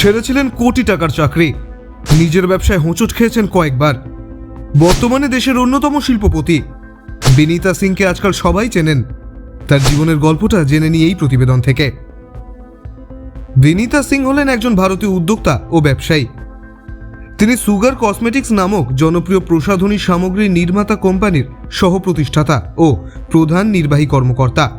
ছেড়েছিলেন কোটি টাকার চাকরি। নিজের ব্যবসায় হোঁচট খেয়েছেন কয়েকবার। বর্তমানে দেশের অন্যতম শিল্পপতি। বিনীতা সিংকে আজকাল সবাই চেনেন। তার জীবনের গল্পটা জেনে নিয়ে এই প্রতিবেদন থেকে। বিনীতা সিং হলেন একজন ভারতীয় উদ্যোক্তা ও ব্যবসায়ী। তিনি সুগার কসমেটিক্স নামক জনপ্রিয় প্রসাধনী সামগ্রী নির্মাতা কোম্পানির সহ প্রতিষ্ঠাতা ও প্রধান নির্বাহী কর্মকর্তা।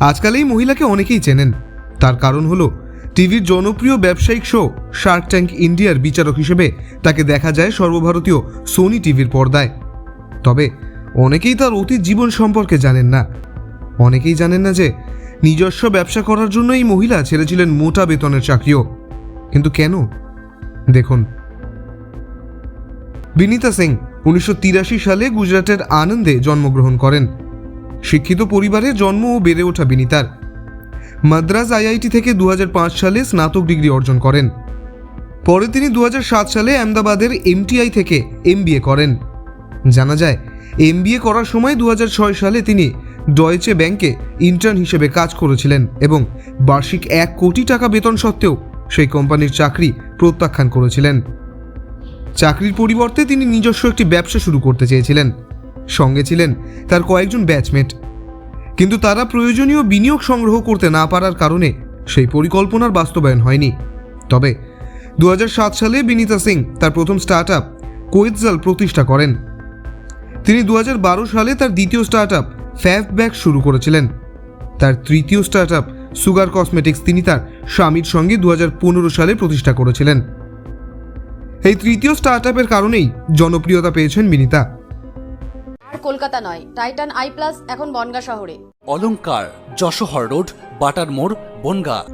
আজকাল এই মহিলাকে অনেকেই চেনেন। তার কারণ হলো টিভির জনপ্রিয় ব্যবসায়িক শো শার্ক ট্যাঙ্ক ইন্ডিয়ার বিচারক হিসেবে তাকে দেখা যায় সর্বভারতীয় সোনি টিভির পর্দায়। তবে অনেকেই তার অতীত জীবন সম্পর্কে জানেন না। অনেকেই জানেন না যে নিজস্ব ব্যবসা করার জন্য এই মহিলা ছেড়েছিলেন মোটা বেতনের চাকরিও। কিন্তু কেন? দেখুন। বিনীতা সিং উনিশশো তিরাশি সালে গুজরাটের আনন্দে জন্মগ্রহণ করেন। শিক্ষিত পরিবারে জন্ম ও বেড়ে ওঠা বিনীতার। মাদ্রাজ আইআইটি থেকে দু হাজার পাঁচ সালে স্নাতক ডিগ্রি অর্জন করেন। পরে তিনি দু হাজার সাত সালে আহমেদাবাদের এমটিআই থেকে এমবিএ করেন। জানা যায়, এমবিএ করার সময় দু হাজার ছয় সালে তিনি ডয়েচে ব্যাংকে ইন্টার্ন হিসেবে কাজ করেছিলেন এবং বার্ষিক এক কোটি টাকা বেতন সত্ত্বেও সেই কোম্পানির চাকরি প্রত্যাখ্যান করেছিলেন। চাকরির পরিবর্তে তিনি নিজস্ব একটি ব্যবসা শুরু করতে চেয়েছিলেন। সঙ্গে ছিলেন তার কয়েকজন ব্যাচমেট। কিন্তু তারা প্রয়োজনীয় বিনিয়োগ সংগ্রহ করতে না পারার কারণে সেই পরিকল্পনার বাস্তবায়ন হয়নি। তবে দু হাজার সাত সালে বিনীতা সিং তার প্রথম স্টার্ট আপ কোয়েতজাল প্রতিষ্ঠা করেন। তিনি দু হাজার বারো সালে তার দ্বিতীয় স্টার্ট আপ ফ্যাফ ব্যাগ শুরু করেছিলেন। তার তৃতীয় স্টার্ট আপ সুগার কসমেটিক্স তিনি তার স্বামীর সঙ্গে দু হাজার পনেরো সালে প্রতিষ্ঠা করেছিলেন। এই তৃতীয় স্টার্ট আপের কারণেই জনপ্রিয়তা পেয়েছেন বিনীতা। কলকাতা নয় টাইটান আই প্লাস এখন বনগা শহরে। অলংকার যশোহর রোড বাটার মোড় বনগা।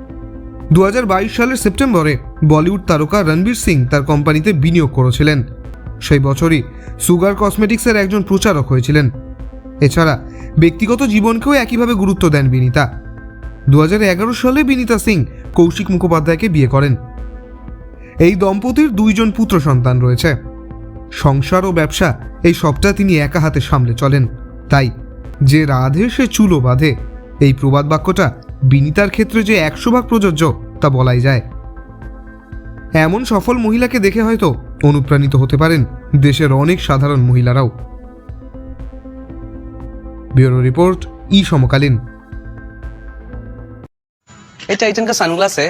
দু সালের সেপ্টেম্বরে বলিউড তারকা রণবীর সিং তার কোম্পানিতে বিনিয়োগ করেছিলেন। সেই বছরই সুগার কসমেটিক্সের একজন প্রচারক হয়েছিলেন। এছাড়া ব্যক্তিগত জীবনকেও একইভাবে গুরুত্ব দেন বিনীতা। দু হাজার এগারো সালে বিনীতা সিং কৌশিক মুখোপাধ্যায়কে বিয়ে করেন। এই দম্পতির দুইজন পুত্র সন্তান রয়েছে। সংসার ও ব্যবসা এই সবটা তিনি একা হাতে সামলে চলেন তাই যে রাধে সে চুলো বাঁধে এই প্রবাদ বাক্যটা বিনীতার ক্ষেত্রে যে একশো ভাগ প্রযোজ্য তা বলাই যায় এমন সফল মহিলাকে দেখে হয়তো অনুপ্রাণিত হতে পারেন দেশের অনেক সাধারণ মহিলারাও ব্যুরো রিপোর্ট ই সমকালীন ये टाइटन का सनग्लास है